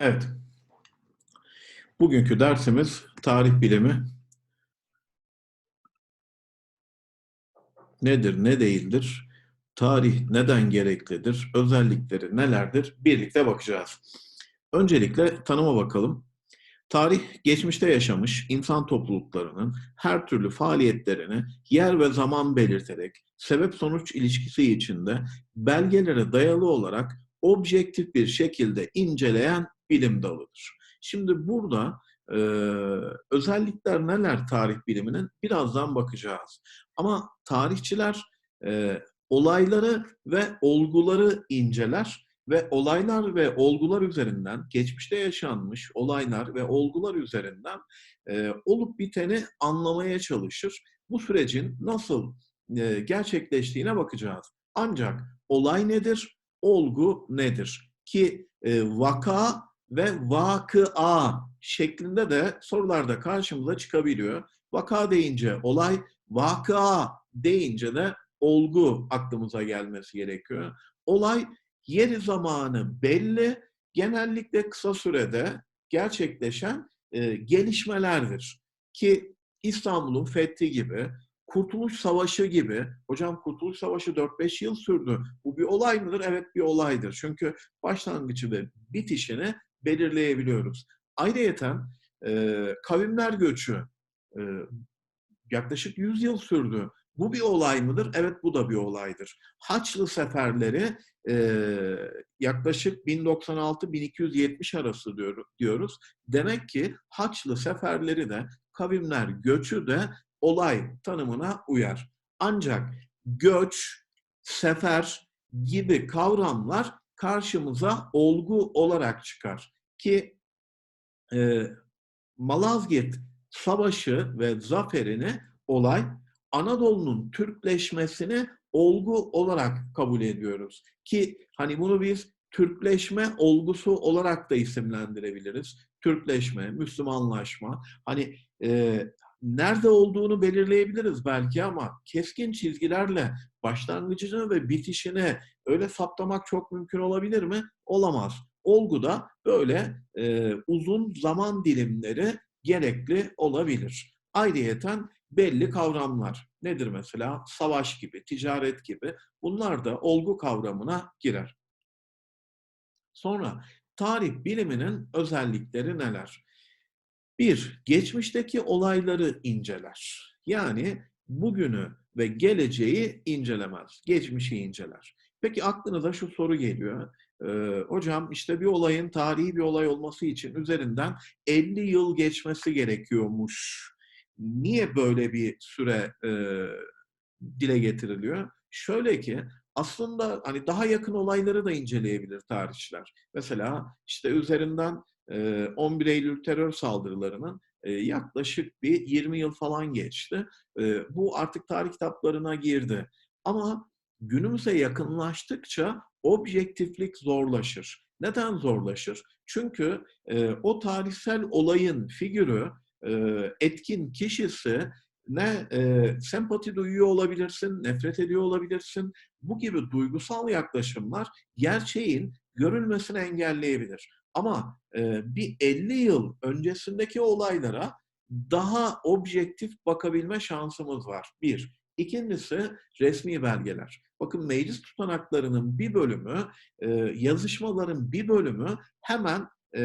Evet. Bugünkü dersimiz tarih bilimi. Nedir, ne değildir? Tarih neden gereklidir? Özellikleri nelerdir? Birlikte bakacağız. Öncelikle tanıma bakalım. Tarih, geçmişte yaşamış insan topluluklarının her türlü faaliyetlerini yer ve zaman belirterek sebep-sonuç ilişkisi içinde belgelere dayalı olarak objektif bir şekilde inceleyen bilim dalıdır. Şimdi burada e, özellikler neler tarih biliminin birazdan bakacağız. Ama tarihçiler e, olayları ve olguları inceler ve olaylar ve olgular üzerinden geçmişte yaşanmış olaylar ve olgular üzerinden e, olup biteni anlamaya çalışır. Bu sürecin nasıl e, gerçekleştiğine bakacağız. Ancak olay nedir? Olgu nedir? Ki e, vaka ve vakıa şeklinde de sorularda karşımıza çıkabiliyor. Vaka deyince olay, vakıa deyince de olgu aklımıza gelmesi gerekiyor. Olay yeri zamanı belli, genellikle kısa sürede gerçekleşen e, gelişmelerdir. Ki İstanbul'un fethi gibi, Kurtuluş Savaşı gibi, hocam Kurtuluş Savaşı 4-5 yıl sürdü. Bu bir olay mıdır? Evet bir olaydır. Çünkü başlangıcı ve bitişini belirleyebiliyoruz. Ayrıyeten e, kavimler göçü e, yaklaşık 100 yıl sürdü. Bu bir olay mıdır? Evet bu da bir olaydır. Haçlı seferleri e, yaklaşık 1096-1270 arası diyoruz. Demek ki Haçlı seferleri de kavimler göçü de olay tanımına uyar. Ancak göç, sefer gibi kavramlar karşımıza olgu olarak çıkar. Ki e, Malazgirt Savaşı ve zaferini olay Anadolu'nun Türkleşmesini olgu olarak kabul ediyoruz. Ki hani bunu biz Türkleşme olgusu olarak da isimlendirebiliriz. Türkleşme, Müslümanlaşma. Hani e, nerede olduğunu belirleyebiliriz belki ama keskin çizgilerle başlangıcını ve bitişini öyle saptamak çok mümkün olabilir mi? Olamaz. Olguda böyle e, uzun zaman dilimleri gerekli olabilir. Ayrıyeten belli kavramlar. Nedir mesela? Savaş gibi, ticaret gibi. Bunlar da olgu kavramına girer. Sonra tarih biliminin özellikleri neler? Bir, geçmişteki olayları inceler. Yani bugünü ve geleceği incelemez. Geçmişi inceler. Peki aklınıza şu soru geliyor. Ee, hocam işte bir olayın tarihi bir olay olması için üzerinden 50 yıl geçmesi gerekiyormuş. Niye böyle bir süre e, dile getiriliyor? Şöyle ki aslında hani daha yakın olayları da inceleyebilir tarihçiler. Mesela işte üzerinden 11 Eylül terör saldırılarının yaklaşık bir 20 yıl falan geçti. Bu artık tarih kitaplarına girdi. Ama günümüze yakınlaştıkça objektiflik zorlaşır. Neden zorlaşır? Çünkü o tarihsel olayın figürü, etkin kişisi ne e, sempati duyuyor olabilirsin, nefret ediyor olabilirsin. Bu gibi duygusal yaklaşımlar gerçeğin görülmesini engelleyebilir. Ama e, bir 50 yıl öncesindeki olaylara daha objektif bakabilme şansımız var. Bir. İkincisi resmi belgeler. Bakın meclis tutanaklarının bir bölümü, e, yazışmaların bir bölümü hemen e,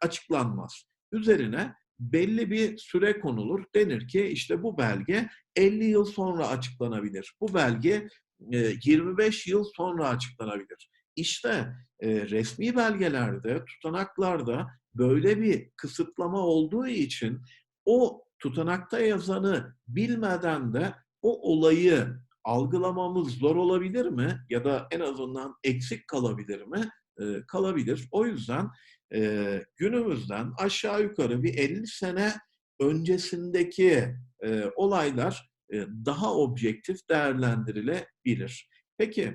açıklanmaz. Üzerine belli bir süre konulur. Denir ki işte bu belge 50 yıl sonra açıklanabilir. Bu belge 25 yıl sonra açıklanabilir. İşte e, resmi belgelerde, tutanaklarda böyle bir kısıtlama olduğu için o tutanakta yazanı bilmeden de o olayı algılamamız zor olabilir mi? Ya da en azından eksik kalabilir mi? E, kalabilir. O yüzden e, günümüzden aşağı yukarı bir 50 sene öncesindeki e, olaylar e, daha objektif değerlendirilebilir. Peki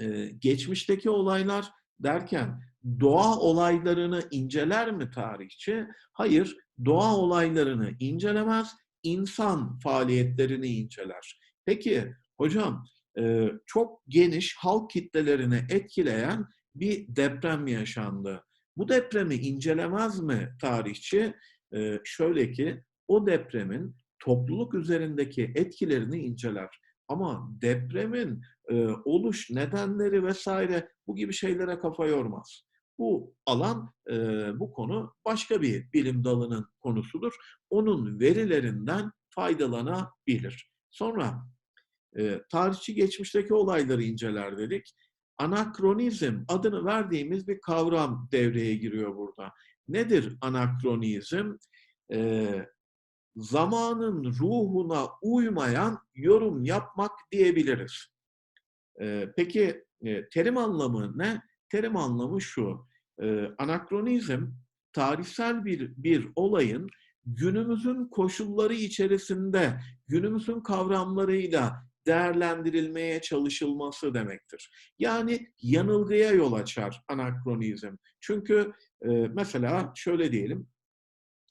e, geçmişteki olaylar derken doğa olaylarını inceler mi tarihçi? Hayır, doğa olaylarını incelemez, insan faaliyetlerini inceler. Peki hocam e, çok geniş halk kitlelerini etkileyen bir deprem yaşandı. Bu depremi incelemez mi tarihçi? Ee, şöyle ki o depremin topluluk üzerindeki etkilerini inceler. Ama depremin e, oluş nedenleri vesaire bu gibi şeylere kafa yormaz. Bu alan, e, bu konu başka bir bilim dalının konusudur. Onun verilerinden faydalanabilir. Sonra e, tarihçi geçmişteki olayları inceler dedik. Anakronizm adını verdiğimiz bir kavram devreye giriyor burada. Nedir anakronizm? E, zamanın ruhuna uymayan yorum yapmak diyebiliriz. E, peki e, terim anlamı ne? Terim anlamı şu. E, anakronizm tarihsel bir bir olayın günümüzün koşulları içerisinde günümüzün kavramlarıyla değerlendirilmeye çalışılması demektir. Yani yanılgıya yol açar anakronizm. Çünkü e, mesela şöyle diyelim,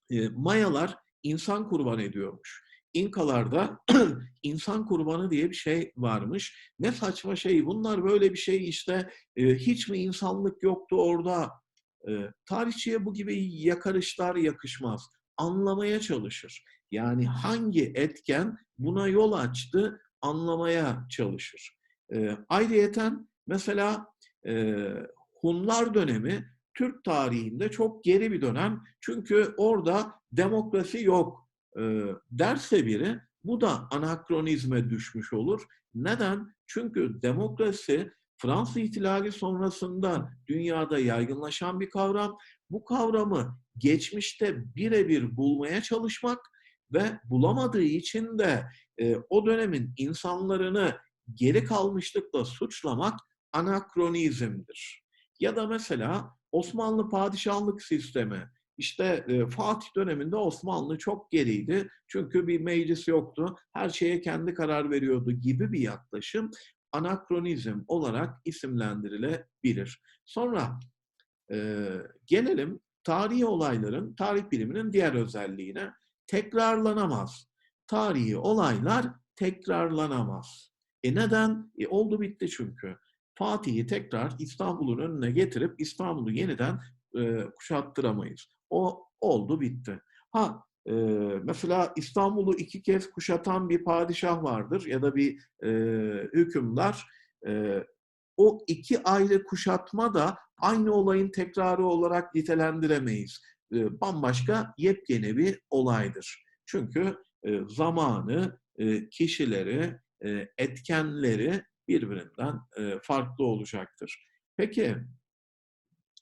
e, Mayalar insan kurban ediyormuş. İnkalarda insan kurbanı diye bir şey varmış. Ne saçma şey, bunlar böyle bir şey işte, e, hiç mi insanlık yoktu orada? E, tarihçiye bu gibi yakarışlar yakışmaz. Anlamaya çalışır. Yani hangi etken buna yol açtı, anlamaya çalışır. E, ayrıyeten mesela e, Hunlar dönemi Türk tarihinde çok geri bir dönem. Çünkü orada demokrasi yok e, derse biri bu da anakronizme düşmüş olur. Neden? Çünkü demokrasi Fransız İhtilali sonrasında dünyada yaygınlaşan bir kavram. Bu kavramı geçmişte birebir bulmaya çalışmak ve bulamadığı için de e, o dönemin insanlarını geri kalmışlıkla suçlamak anakronizmdir. Ya da mesela Osmanlı padişahlık sistemi. İşte e, Fatih döneminde Osmanlı çok geriydi. Çünkü bir meclis yoktu. Her şeye kendi karar veriyordu gibi bir yaklaşım anakronizm olarak isimlendirilebilir. Sonra e, gelelim tarihi olayların, tarih biliminin diğer özelliğine tekrarlanamaz. Tarihi olaylar tekrarlanamaz. E neden? E oldu bitti çünkü. Fatih'i tekrar İstanbul'un önüne getirip İstanbul'u yeniden e, kuşattıramayız. O oldu bitti. Ha e, mesela İstanbul'u iki kez kuşatan bir padişah vardır ya da bir e, hükümdar. E, o iki ayrı kuşatma da aynı olayın tekrarı olarak nitelendiremeyiz. E, bambaşka yepyeni bir olaydır. Çünkü e, zamanı, e, kişileri, e, etkenleri birbirinden e, farklı olacaktır. Peki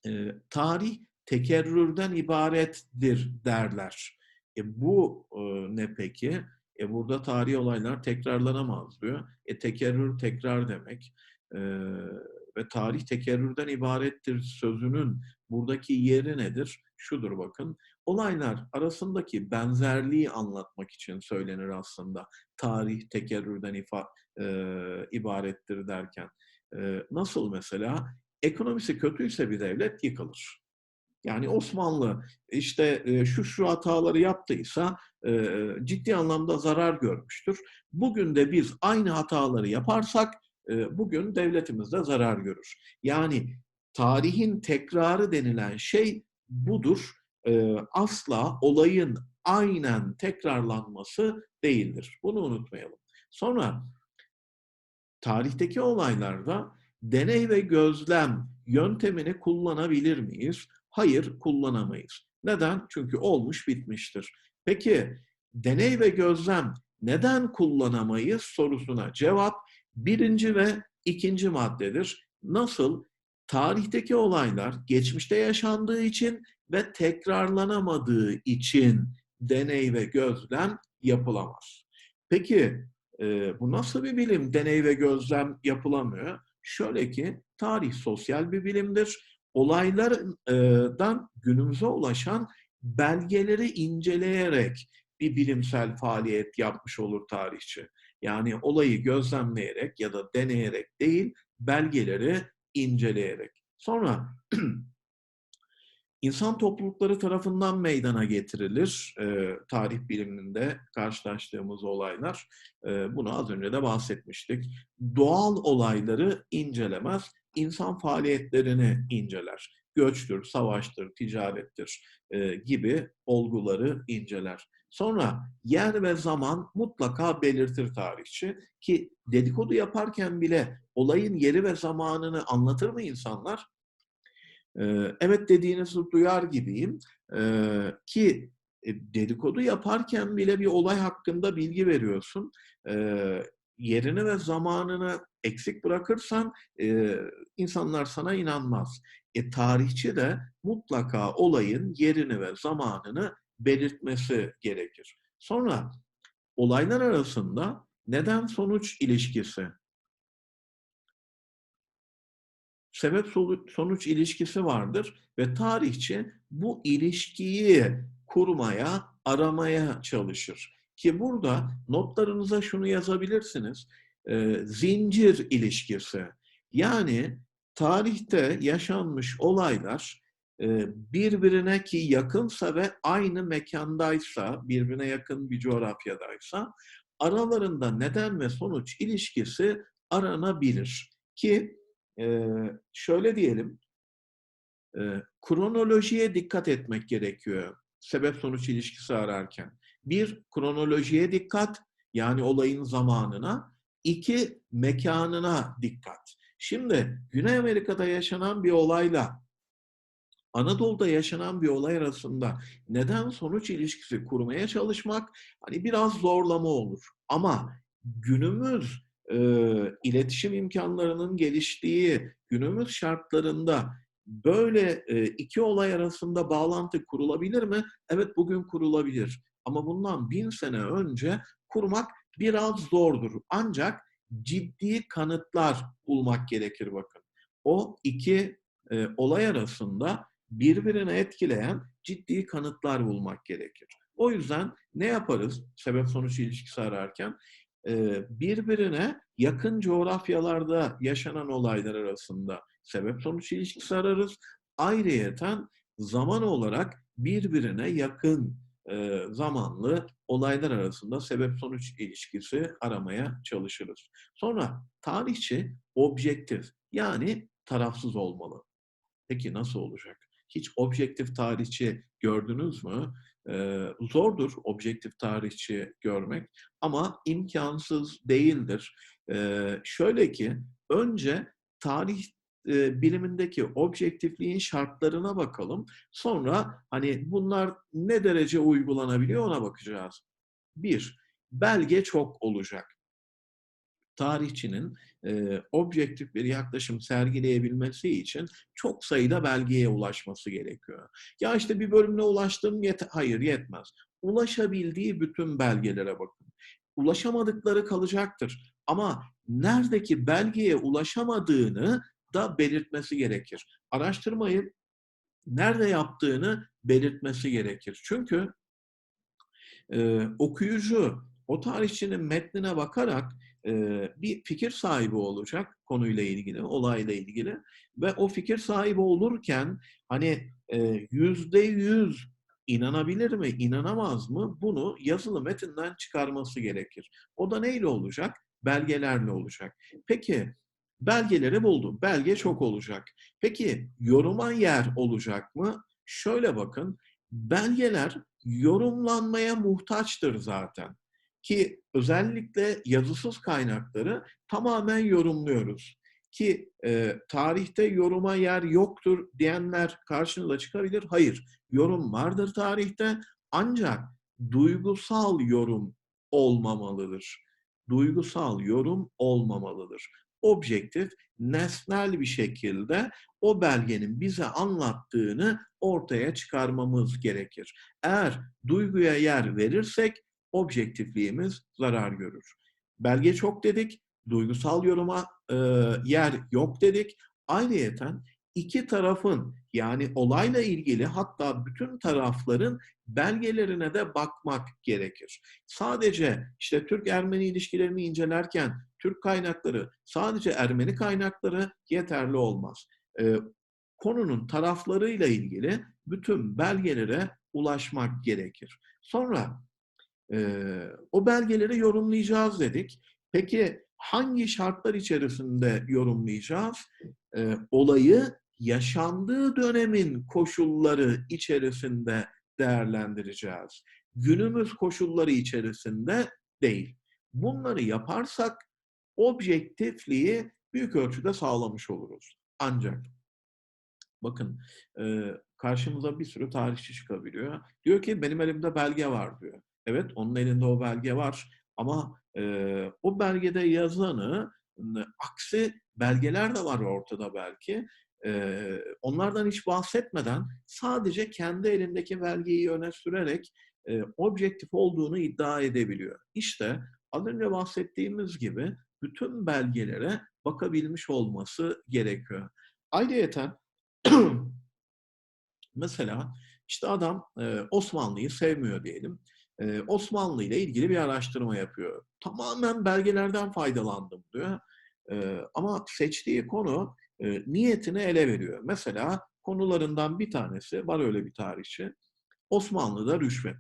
e, tarih tekerrürden ibarettir derler. E, bu e, ne peki? E, burada tarihi olaylar tekrarlanamaz diyor. E, tekerrür tekrar demek. E, ve tarih tekerrürden ibarettir sözünün buradaki yeri nedir? Şudur bakın. Olaylar arasındaki benzerliği anlatmak için söylenir aslında. Tarih tekerrürden ifa, e, ibarettir derken. E, nasıl mesela? Ekonomisi kötüyse bir devlet yıkılır. Yani Osmanlı işte e, şu şu hataları yaptıysa e, ciddi anlamda zarar görmüştür. Bugün de biz aynı hataları yaparsak e, bugün devletimiz de zarar görür. Yani tarihin tekrarı denilen şey budur. Asla olayın aynen tekrarlanması değildir. Bunu unutmayalım. Sonra tarihteki olaylarda deney ve gözlem yöntemini kullanabilir miyiz? Hayır, kullanamayız. Neden? Çünkü olmuş bitmiştir. Peki deney ve gözlem neden kullanamayız sorusuna cevap birinci ve ikinci maddedir. Nasıl? Tarihteki olaylar geçmişte yaşandığı için ve tekrarlanamadığı için deney ve gözlem yapılamaz. Peki e, bu nasıl bir bilim? Deney ve gözlem yapılamıyor. Şöyle ki tarih sosyal bir bilimdir. Olaylardan günümüze ulaşan belgeleri inceleyerek bir bilimsel faaliyet yapmış olur tarihçi. Yani olayı gözlemleyerek ya da deneyerek değil, belgeleri inceleyerek. Sonra insan toplulukları tarafından meydana getirilir e, tarih biliminde karşılaştığımız olaylar. E, bunu az önce de bahsetmiştik. Doğal olayları incelemez, insan faaliyetlerini inceler. göçtür, savaştır, ticarettir e, gibi olguları inceler. Sonra yer ve zaman mutlaka belirtir tarihçi ki dedikodu yaparken bile olayın yeri ve zamanını anlatır mı insanlar? Ee, evet dediğinizi duyar gibiyim ee, ki e, dedikodu yaparken bile bir olay hakkında bilgi veriyorsun. Ee, yerini ve zamanını eksik bırakırsan e, insanlar sana inanmaz. E, tarihçi de mutlaka olayın yerini ve zamanını belirtmesi gerekir. Sonra olaylar arasında neden sonuç ilişkisi, sebep sonuç ilişkisi vardır ve tarihçi bu ilişkiyi kurmaya, aramaya çalışır. Ki burada notlarınıza şunu yazabilirsiniz. E, zincir ilişkisi. Yani tarihte yaşanmış olaylar e, birbirine ki yakınsa ve aynı mekandaysa, birbirine yakın bir coğrafyadaysa aralarında neden ve sonuç ilişkisi aranabilir. Ki e, şöyle diyelim, kronolojiye dikkat etmek gerekiyor sebep sonuç ilişkisi ararken. Bir, kronolojiye dikkat, yani olayın zamanına. iki mekanına dikkat. Şimdi Güney Amerika'da yaşanan bir olayla Anadolu'da yaşanan bir olay arasında neden sonuç ilişkisi kurmaya çalışmak hani biraz zorlama olur. Ama günümüz e, iletişim imkanlarının geliştiği günümüz şartlarında böyle e, iki olay arasında bağlantı kurulabilir mi? Evet bugün kurulabilir. Ama bundan bin sene önce kurmak biraz zordur. Ancak ciddi kanıtlar bulmak gerekir bakın. O iki e, olay arasında birbirini etkileyen ciddi kanıtlar bulmak gerekir. O yüzden ne yaparız sebep-sonuç ilişkisi ararken? E, birbirine yakın coğrafyalarda yaşanan olaylar arasında sebep-sonuç ilişkisi ararız. Ayrıyeten zaman olarak birbirine yakın zamanlı olaylar arasında sebep-sonuç ilişkisi aramaya çalışırız. Sonra tarihçi objektif yani tarafsız olmalı. Peki nasıl olacak? Hiç objektif tarihçi gördünüz mü? Zordur objektif tarihçi görmek ama imkansız değildir. Şöyle ki önce tarih bilimindeki objektifliğin şartlarına bakalım. Sonra hani bunlar ne derece uygulanabiliyor ona bakacağız. Bir, belge çok olacak. Tarihçinin e, objektif bir yaklaşım sergileyebilmesi için çok sayıda belgeye ulaşması gerekiyor. Ya işte bir bölümüne ulaştım, yet hayır yetmez. Ulaşabildiği bütün belgelere bakın. Ulaşamadıkları kalacaktır. Ama neredeki belgeye ulaşamadığını da belirtmesi gerekir. Araştırmayı nerede yaptığını belirtmesi gerekir. Çünkü e, okuyucu o tarihçinin metnine bakarak e, bir fikir sahibi olacak konuyla ilgili, olayla ilgili ve o fikir sahibi olurken hani yüzde yüz inanabilir mi, inanamaz mı bunu yazılı metinden çıkarması gerekir. O da neyle olacak? Belgelerle olacak. Peki Belgeleri buldum. Belge çok olacak. Peki yoruma yer olacak mı? Şöyle bakın. Belgeler yorumlanmaya muhtaçtır zaten. Ki özellikle yazısız kaynakları tamamen yorumluyoruz. Ki e, tarihte yoruma yer yoktur diyenler karşınıza çıkabilir. Hayır, yorum vardır tarihte ancak duygusal yorum olmamalıdır. Duygusal yorum olmamalıdır objektif, nesnel bir şekilde o belgenin bize anlattığını ortaya çıkarmamız gerekir. Eğer duyguya yer verirsek objektifliğimiz zarar görür. Belge çok dedik, duygusal yoruma e, yer yok dedik. Ayrıyeten iki tarafın yani olayla ilgili hatta bütün tarafların belgelerine de bakmak gerekir. Sadece işte Türk-Ermeni ilişkilerini incelerken Türk kaynakları, sadece Ermeni kaynakları yeterli olmaz. Ee, konunun taraflarıyla ilgili bütün belgelere ulaşmak gerekir. Sonra e, o belgeleri yorumlayacağız dedik. Peki hangi şartlar içerisinde yorumlayacağız? E, olayı yaşandığı dönemin koşulları içerisinde değerlendireceğiz. Günümüz koşulları içerisinde değil. Bunları yaparsak objektifliği büyük ölçüde sağlamış oluruz. Ancak bakın karşımıza bir sürü tarihçi çıkabiliyor. Diyor ki benim elimde belge var diyor. Evet onun elinde o belge var ama o belgede yazanı aksi belgeler de var ortada belki. onlardan hiç bahsetmeden sadece kendi elindeki belgeyi öne sürerek objektif olduğunu iddia edebiliyor. İşte az önce bahsettiğimiz gibi bütün belgelere bakabilmiş olması gerekiyor. Ayrıyeten mesela işte adam Osmanlı'yı sevmiyor diyelim. Osmanlı ile ilgili bir araştırma yapıyor. Tamamen belgelerden faydalandım diyor. ama seçtiği konu niyetini ele veriyor. Mesela konularından bir tanesi, var öyle bir tarihçi, Osmanlı'da rüşvet.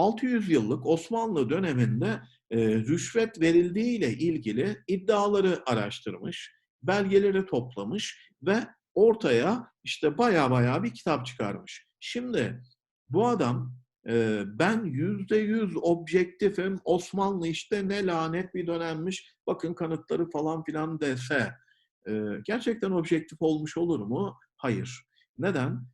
600 yıllık Osmanlı döneminde e, rüşvet verildiği ile ilgili iddiaları araştırmış, belgeleri toplamış ve ortaya işte baya baya bir kitap çıkarmış. Şimdi bu adam e, ben yüzde yüz objektifim, Osmanlı işte ne lanet bir dönemmiş, bakın kanıtları falan filan dese e, gerçekten objektif olmuş olur mu? Hayır. Neden?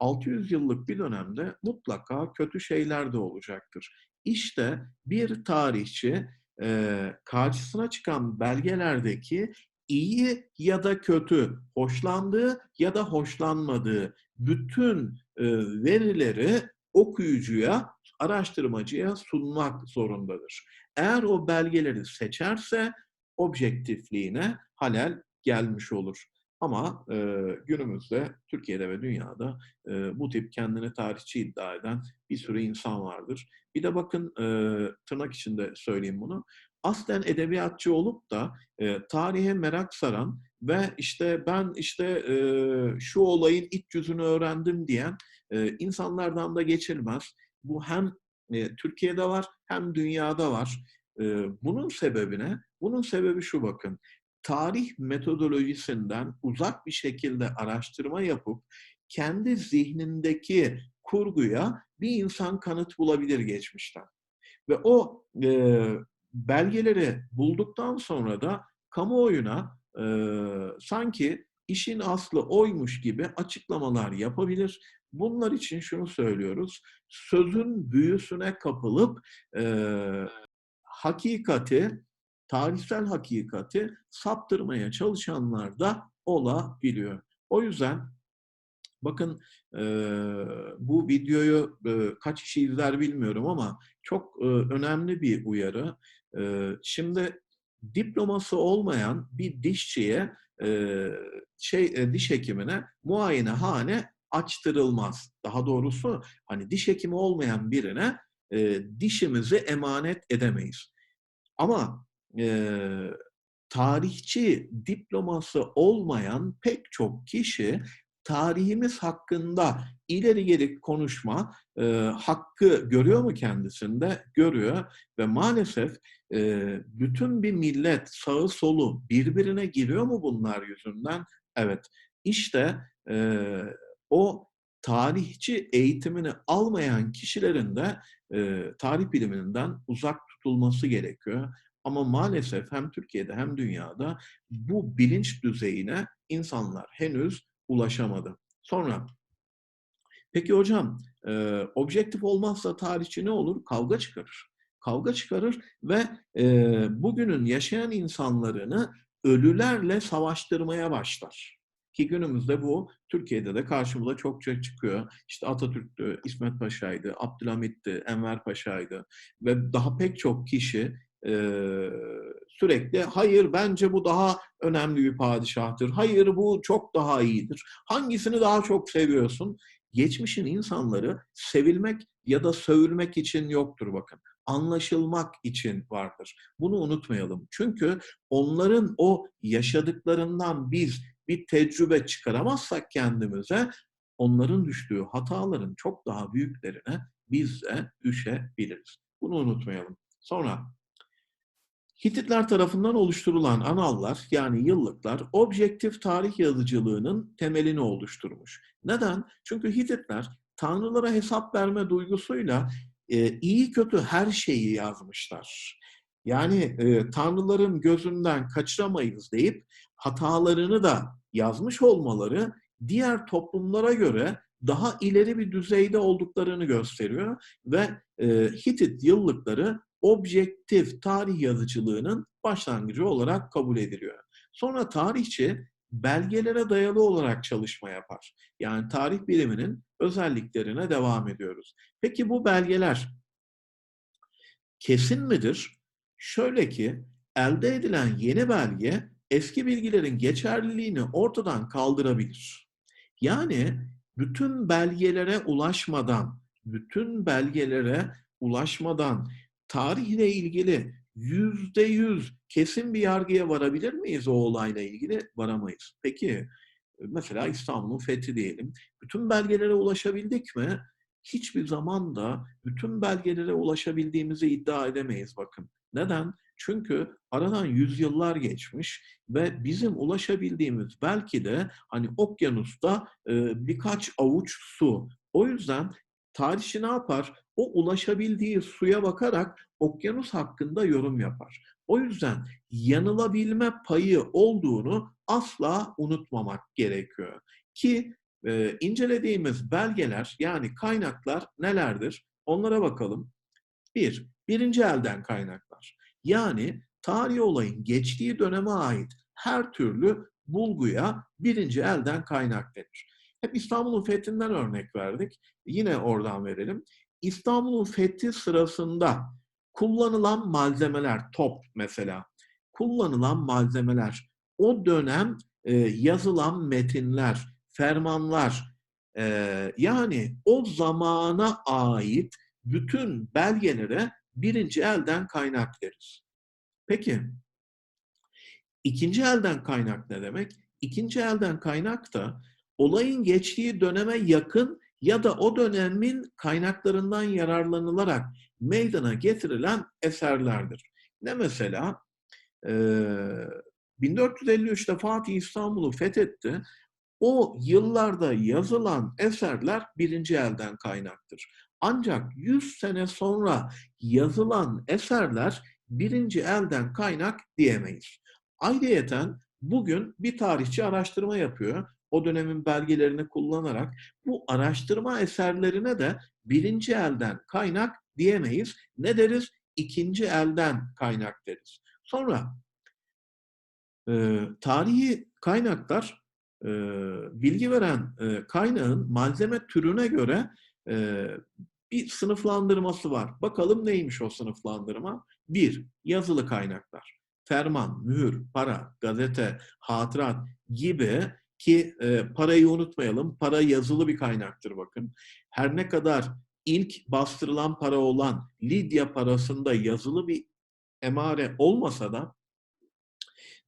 600 yıllık bir dönemde mutlaka kötü şeyler de olacaktır. İşte bir tarihçi karşısına çıkan belgelerdeki iyi ya da kötü, hoşlandığı ya da hoşlanmadığı bütün verileri okuyucuya, araştırmacıya sunmak zorundadır. Eğer o belgeleri seçerse objektifliğine halel gelmiş olur. Ama e, günümüzde Türkiye'de ve dünyada e, bu tip kendini tarihçi iddia eden bir sürü insan vardır. Bir de bakın e, tırnak içinde söyleyeyim bunu. Aslen edebiyatçı olup da e, tarihe merak saran ve işte ben işte e, şu olayın iç yüzünü öğrendim diyen e, insanlardan da geçilmez. Bu hem e, Türkiye'de var hem dünyada var. E, bunun sebebi ne? Bunun sebebi şu bakın tarih metodolojisinden uzak bir şekilde araştırma yapıp kendi zihnindeki kurguya bir insan kanıt bulabilir geçmişten. Ve o e, belgeleri bulduktan sonra da kamuoyuna e, sanki işin aslı oymuş gibi açıklamalar yapabilir. Bunlar için şunu söylüyoruz. Sözün büyüsüne kapılıp e, hakikati tarihsel hakikati saptırmaya çalışanlar da olabiliyor. O yüzden bakın e, bu videoyu e, kaç kişi izler bilmiyorum ama çok e, önemli bir uyarı. E, şimdi diploması olmayan bir dişçiye e, şey e, diş hekimine muayene hane açtırılmaz. Daha doğrusu hani diş hekimi olmayan birine e, dişimizi emanet edemeyiz. Ama e, tarihçi diploması olmayan pek çok kişi tarihimiz hakkında ileri geri konuşma e, hakkı görüyor mu kendisinde? Görüyor ve maalesef e, bütün bir millet sağı solu birbirine giriyor mu bunlar yüzünden? Evet. İşte e, o tarihçi eğitimini almayan kişilerin de e, tarih biliminden uzak tutulması gerekiyor. Ama maalesef hem Türkiye'de hem dünyada bu bilinç düzeyine insanlar henüz ulaşamadı. Sonra, peki hocam, e, objektif olmazsa tarihçi ne olur? Kavga çıkarır. Kavga çıkarır ve e, bugünün yaşayan insanlarını ölülerle savaştırmaya başlar. Ki günümüzde bu Türkiye'de de karşımıza çokça çıkıyor. İşte Atatürk'tü, İsmet Paşa'ydı, Abdülhamit'ti, Enver Paşa'ydı ve daha pek çok kişi sürekli hayır bence bu daha önemli bir padişahtır. Hayır bu çok daha iyidir. Hangisini daha çok seviyorsun? Geçmişin insanları sevilmek ya da sövülmek için yoktur bakın. Anlaşılmak için vardır. Bunu unutmayalım. Çünkü onların o yaşadıklarından biz bir tecrübe çıkaramazsak kendimize onların düştüğü hataların çok daha büyüklerine biz de düşebiliriz. Bunu unutmayalım. Sonra Hititler tarafından oluşturulan anallar yani yıllıklar objektif tarih yazıcılığının temelini oluşturmuş. Neden? Çünkü Hititler tanrılara hesap verme duygusuyla e, iyi kötü her şeyi yazmışlar. Yani e, tanrıların gözünden kaçıramayız deyip hatalarını da yazmış olmaları diğer toplumlara göre daha ileri bir düzeyde olduklarını gösteriyor ve e, Hitit yıllıkları objektif tarih yazıcılığının başlangıcı olarak kabul ediliyor. Sonra tarihçi belgelere dayalı olarak çalışma yapar. Yani tarih biliminin özelliklerine devam ediyoruz. Peki bu belgeler kesin midir? Şöyle ki elde edilen yeni belge eski bilgilerin geçerliliğini ortadan kaldırabilir. Yani bütün belgelere ulaşmadan, bütün belgelere ulaşmadan tarihle ilgili yüzde yüz kesin bir yargıya varabilir miyiz o olayla ilgili? Varamayız. Peki mesela İstanbul'un fethi diyelim. Bütün belgelere ulaşabildik mi? Hiçbir zaman da bütün belgelere ulaşabildiğimizi iddia edemeyiz bakın. Neden? Çünkü aradan yüzyıllar geçmiş ve bizim ulaşabildiğimiz belki de hani okyanusta birkaç avuç su. O yüzden tarihçi ne yapar? O ulaşabildiği suya bakarak okyanus hakkında yorum yapar. O yüzden yanılabilme payı olduğunu asla unutmamak gerekiyor. Ki e, incelediğimiz belgeler yani kaynaklar nelerdir? Onlara bakalım. Bir, birinci elden kaynaklar. Yani tarihi olayın geçtiği döneme ait her türlü bulguya birinci elden kaynak denir. Hep İstanbul'un fethinden örnek verdik. Yine oradan verelim. İstanbul'un fethi sırasında kullanılan malzemeler, top mesela, kullanılan malzemeler, o dönem e, yazılan metinler, fermanlar, e, yani o zamana ait bütün belgelere birinci elden kaynak deriz. Peki, ikinci elden kaynak ne demek? İkinci elden kaynak da olayın geçtiği döneme yakın ya da o dönemin kaynaklarından yararlanılarak meydana getirilen eserlerdir. Ne mesela? Ee, 1453'te Fatih İstanbul'u fethetti. O yıllarda yazılan eserler birinci elden kaynaktır. Ancak 100 sene sonra yazılan eserler birinci elden kaynak diyemeyiz. Ayrıyeten bugün bir tarihçi araştırma yapıyor. O dönemin belgelerini kullanarak bu araştırma eserlerine de birinci elden kaynak diyemeyiz. Ne deriz? İkinci elden kaynak deriz. Sonra e, tarihi kaynaklar e, bilgi veren e, kaynağın malzeme türüne göre e, bir sınıflandırması var. Bakalım neymiş o sınıflandırma? Bir, yazılı kaynaklar. Ferman, mühür, para, gazete, hatırat gibi ki e, parayı unutmayalım. Para yazılı bir kaynaktır bakın. Her ne kadar ilk bastırılan para olan Lidya parasında yazılı bir emare olmasa da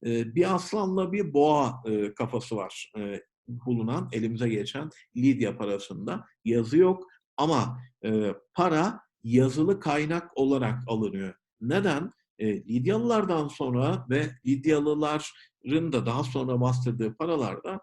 e, bir aslanla bir boğa e, kafası var e, bulunan, elimize geçen Lidya parasında. Yazı yok ama e, para yazılı kaynak olarak alınıyor. Neden? E, Lidyalılardan sonra ve Lidyalıların da daha sonra bastırdığı paralarda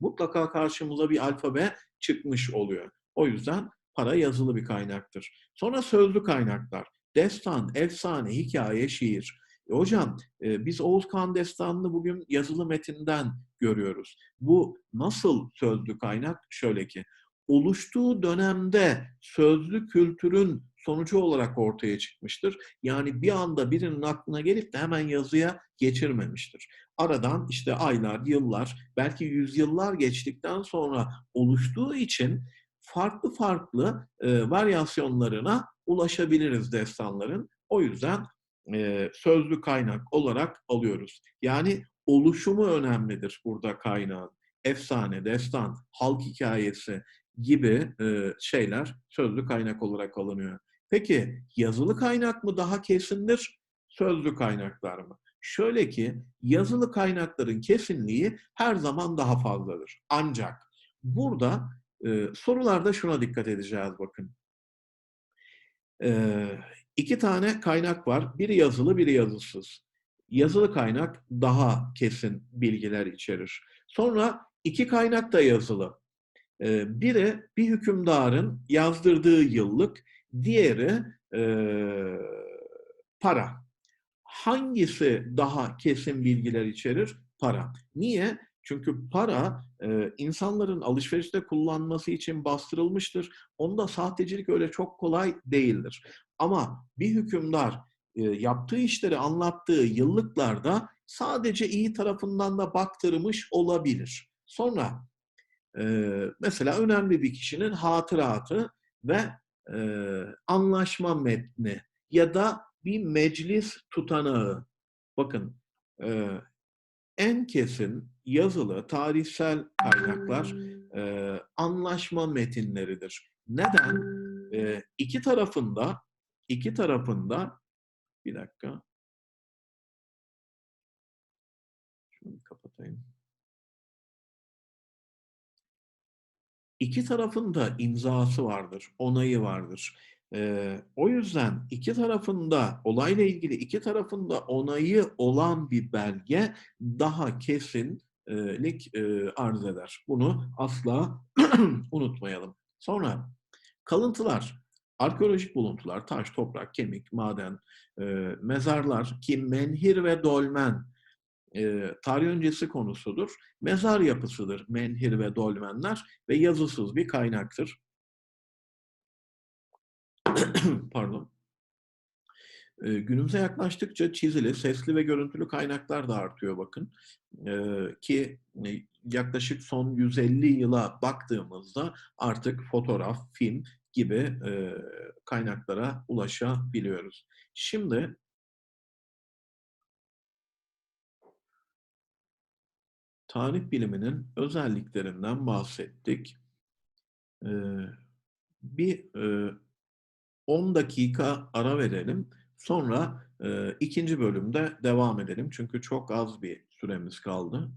mutlaka karşımıza bir alfabe çıkmış oluyor. O yüzden para yazılı bir kaynaktır. Sonra sözlü kaynaklar. Destan, efsane, hikaye, şiir. E hocam e, biz Oğuz Kağan Destanı'nı bugün yazılı metinden görüyoruz. Bu nasıl sözlü kaynak? Şöyle ki oluştuğu dönemde sözlü kültürün sonucu olarak ortaya çıkmıştır. Yani bir anda birinin aklına gelip de hemen yazıya geçirmemiştir. Aradan işte aylar, yıllar, belki yüzyıllar geçtikten sonra oluştuğu için farklı farklı e, varyasyonlarına ulaşabiliriz destanların. O yüzden e, sözlü kaynak olarak alıyoruz. Yani oluşumu önemlidir burada kaynağın. Efsane, destan, halk hikayesi gibi e, şeyler sözlü kaynak olarak alınıyor. Peki yazılı kaynak mı daha kesindir, sözlü kaynaklar mı? Şöyle ki yazılı kaynakların kesinliği her zaman daha fazladır. Ancak burada e, sorularda şuna dikkat edeceğiz bakın. E, İki tane kaynak var. Biri yazılı, biri yazısız. Yazılı kaynak daha kesin bilgiler içerir. Sonra iki kaynak da yazılı. Ee, biri bir hükümdarın yazdırdığı yıllık, diğeri e, para. Hangisi daha kesin bilgiler içerir? Para. Niye? Çünkü para e, insanların alışverişte kullanması için bastırılmıştır. Onda sahtecilik öyle çok kolay değildir. Ama bir hükümdar e, yaptığı işleri anlattığı yıllıklarda sadece iyi tarafından da baktırmış olabilir. Sonra e, mesela önemli bir kişinin hatıratı ve e, anlaşma metni ya da bir meclis tutanağı. Bakın e, en kesin yazılı tarihsel kaynaklar e, anlaşma metinleridir. Neden? E, iki tarafında iki tarafında bir dakika şunu kapatayım. İki tarafın da imzası vardır, onayı vardır. Ee, o yüzden iki tarafında olayla ilgili iki tarafında onayı olan bir belge daha kesinlik e, arz eder. Bunu asla unutmayalım. Sonra kalıntılar, arkeolojik buluntular, taş, toprak, kemik, maden, e, mezarlar ki menhir ve dolmen e, tarih öncesi konusudur. Mezar yapısıdır menhir ve dolmenler ve yazısız bir kaynaktır. Pardon. E, günümüze yaklaştıkça çizili, sesli ve görüntülü kaynaklar da artıyor bakın. E, ki e, yaklaşık son 150 yıla baktığımızda artık fotoğraf, film gibi e, kaynaklara ulaşabiliyoruz. Şimdi tarih biliminin özelliklerinden bahsettik. E, bir e, 10 dakika ara verelim. Sonra e, ikinci bölümde devam edelim. Çünkü çok az bir süremiz kaldı.